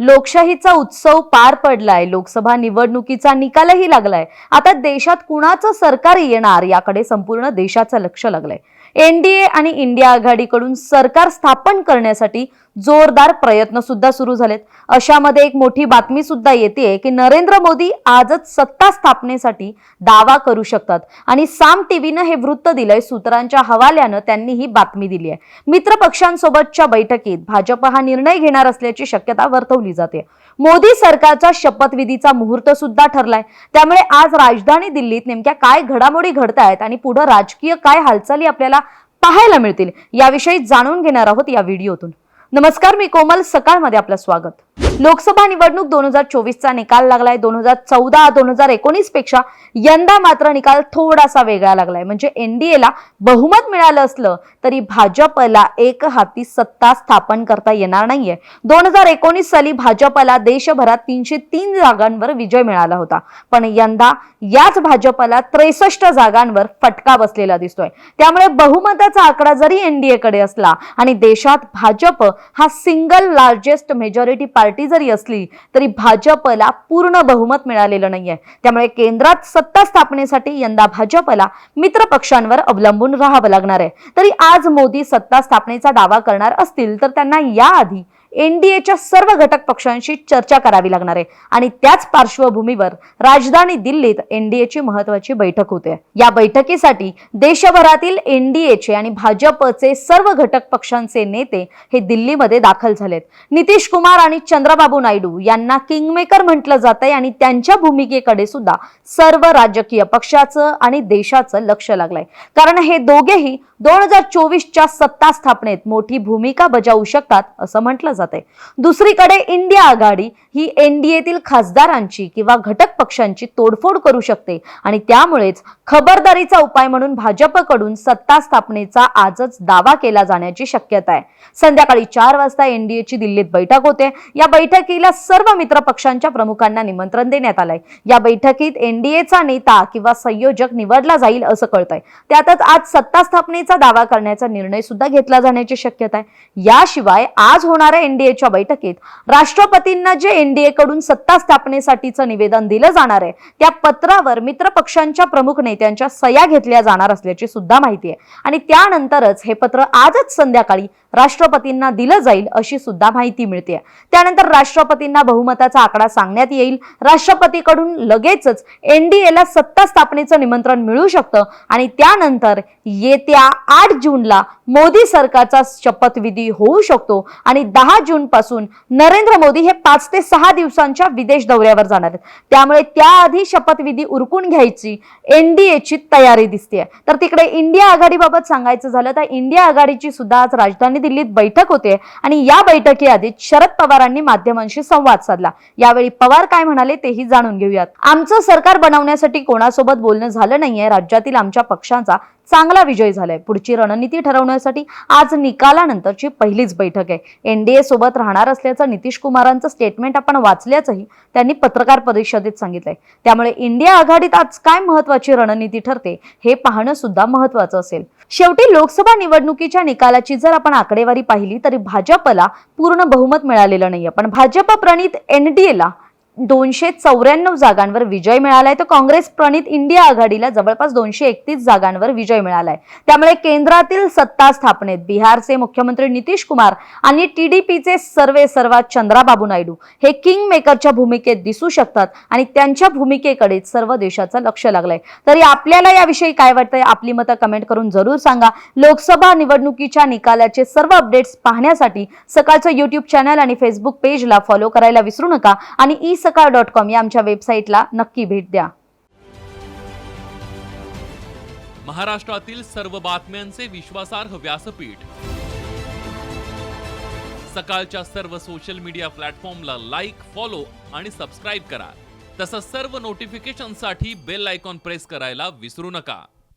लोकशाहीचा उत्सव पार पडलाय. लोकसभा निवडणुकीचा निकालही लागलाय. आता देशात कुणाचं सरकार येणार याकडे संपूर्ण देशाचं लक्ष लागलंय. एनडीए आणि इंडिया आघाडीकडून सरकार स्थापन करण्यासाठी जोरदार प्रयत्न सुद्धा सुरू झालेत. अशामध्ये एक मोठी बातमी सुद्धा येते की नरेंद्र मोदी आजच सत्ता स्थापनेसाठी दावा करू शकतात. आणि साम टीव्हीनं हे वृत्त दिलंय. सूत्रांच्या हवाल्यानं त्यांनी ही बातमी दिली आहे मित्र पक्षांसोबतच्या बैठकीत भाजप हा निर्णय घेणार असल्याची शक्यता वर्तवली जाते. मोदी सरकारचा शपथविधीचा मुहूर्त सुद्धा ठरलाय. त्यामुळे आज राजधानी दिल्लीत नेमक्या काय घडामोडी घडतायत आणि पुढे राजकीय काय हालचाली आपल्याला पाहायला मिळतील याविषयी जाणून घेणार आहोत या व्हिडिओतून. नमस्कार मी कोमल. सकाळमध्ये आपलं स्वागत. लोकसभा निवडणूक दोन हजार चोवीसचा निकाल लागलाय. दोन हजार चौदा दोन हजार एकोणीसपेक्षा यंदा मात्र निकाल थोडासा वेगळा लागलाय. म्हणजे एनडीएला बहुमत मिळालं असलं तरी भाजपला एक हाती सत्ता स्थापन करता येणार नाहीये. दोन हजार एकोणीस साली भाजपला देशभरात तीनशे तीन जागांवर विजय मिळाला होता. पण यंदा याच भाजपला त्रेसष्ट जागांवर फटका बसलेला दिसतोय. त्यामुळे बहुमताचा आकडा जरी एनडीए कडे असला आणि देशात भाजप हा सिंगल लार्जेस्ट मेजॉरिटी पार्टी जरी असली तरी भाजपला पूर्ण बहुमत मिळालेलं नाहीये. त्यामुळे केंद्रात सत्ता स्थापनेसाठी यंदा भाजपला मित्र पक्षांवर अवलंबून राहावं लागणार आहे. तरी आज मोदी सत्ता स्थापनेचा दावा करणार असतील तर त्यांना याआधी एनडीएच्या सर्व घटक पक्षांशी चर्चा करावी लागणार आहे. आणि त्याच पार्श्वभूमीवर राजधानी दिल्लीत एनडीएची महत्वाची बैठक होते. या बैठकीसाठी देशभरातील एनडीएचे आणि भाजपचे सर्व घटक पक्षांचे नेते हे दिल्लीमध्ये दाखल झालेत. नितीश कुमार आणि चंद्र चंद्राबाबू नायडू यांना किंगमेकर म्हटलं जात आहे आणि त्यांच्या भूमिकेकडे सुद्धा सर्व राजकीय पक्षाचं आणि देशाचं लक्ष लागलंय. कारण हे दोघेही दोन हजार चोवीसच्या सत्ता स्थापनेत मोठी भूमिका बजावू शकतात असं म्हटलं जाते दुसरीकडे इंडिया आघाडी ही एनडीएतील खासदारांची किंवा घटक पक्षांची तोडफोड करू शकते आणि त्यामुळेच खबरदारीचा उपाय म्हणून भाजपकडून सत्ता स्थापनेचा आजच दावा केला जाण्याची शक्यता आहे. संध्याकाळी चार वाजता एनडीएची दिल्लीत बैठक होते. या बैठक बैठकीला सर्व मित्र पक्षांच्या प्रमुखांना निमंत्रण देण्यात आलंय. या बैठकीत एनडीएचा नेता किंवा संयोजक निवडला जाईल असं कळतंय. त्यातच आज सत्ता स्थापनेचा दावा करण्याचा निर्णय सुद्धा घेतला जाण्याची शक्यता आहे. याशिवाय आज होणाऱ्या एनडीएच्या बैठकीत राष्ट्रपतींना जे एनडीए कडून सत्ता स्थापनेसाठीचं निवेदन दिलं जाणार आहे त्या पत्रावर मित्र पक्षांच्या प्रमुख नेत्यांच्या सह्या घेतल्या जाणार असल्याची सुद्धा माहिती आहे. आणि त्यानंतरच हे पत्र आजच संध्याकाळी राष्ट्रपतींना दिलं जाईल अशी सुद्धा माहिती मिळते. त्यानंतर राष्ट्रपतींना बहुमताचा आकडा सांगण्यात येईल. राष्ट्रपतीकडून लगेचच एनडीएला सत्ता स्थापनेचं निमंत्रण मिळू शकतं आणि त्यानंतर येत्या आठ जूनला मोदी सरकारचा शपथविधी होऊ शकतो आणि दहा जून पासून नरेंद्र मोदी हे पाच ते सहा दिवसांच्या विदेश दौऱ्यावर जाणार आहेत. त्यामुळे त्याआधी शपथविधी उरकून घ्यायची एनडीएची तयारी दिसते तर तिकडे इंडिया आघाडीबाबत सांगायचं झालं तर इंडिया आघाडीची सुद्धा आज राजधानी दिल्लीत बैठक होते आणि या बैठकीआधी शरद पवारांनी माध्यमांशी संवाद साधला. यावेळी पवार काय म्हणाले तेही जाणून घेऊयात. आमचं सरकार बनवण्यासाठी कोणासोबत बोलणं झालं नाहीये राज्यातील आमच्या पक्षांचा चांगला विजय झालाय. पुढची रणनीती ठरवण्यासाठी आज निकालानंतरची पहिलीच बैठक आहे. एनडीए सोबत राहणार असल्याचं नितीश कुमारांचं स्टेटमेंट आपण वाचल्याचंही त्यांनी पत्रकार परिषदेत सांगितलंय. त्यामुळे इंडिया आघाडीत आज काय महत्वाची रणनीती ठरते हे पाहणं सुद्धा महत्वाचं असेल. शेवटी लोकसभा निवडणुकीच्या निकालाची जर आपण आकडेवारी पाहिली तरी भाजपला पूर्ण बहुमत मिळालेलं नाहीये. पण भाजप प्रणित एनडीएला दोनशे चौऱ्याण्णव जागांवर विजय मिळालाय. तर काँग्रेस प्रणित इंडिया आघाडीला जवळपास दोनशे एकतीस जागांवर विजय मिळालाय. त्यामुळे केंद्रातील सत्ता स्थापनेत बिहारचे मुख्यमंत्री नितीश कुमार आणि टीडीपीचे सर्वे सर्वा चंद्राबाबू नायडू हे किंग मेकरच्या भूमिकेत दिसू शकतात आणि त्यांच्या भूमिकेकडे सर्व देशाचं लक्ष लागलंय. तरी आपल्याला याविषयी काय वाटतंय? आपली मतं कमेंट करून जरूर सांगा. लोकसभा निवडणुकीच्या निकालाचे सर्व अपडेट्स पाहण्यासाठी सकाळचं युट्यूब चॅनल आणि फेसबुक पेजला फॉलो करायला विसरू नका. आणि ई सकाळ डॉट कॉम या आमच्या वेबसाईटला नक्की भेट द्या. महाराष्ट्रातील सर्व बातम्यांचे विश्वासार्ह व्यासपीठ. सकाळच्या सर्व सोशल मीडिया प्लॅटफॉर्मला लाईक फॉलो आणि सबस्क्राईब करा. तसंच सर्व नोटिफिकेशनसाठी बेल आयकॉन प्रेस करायला विसरू नका.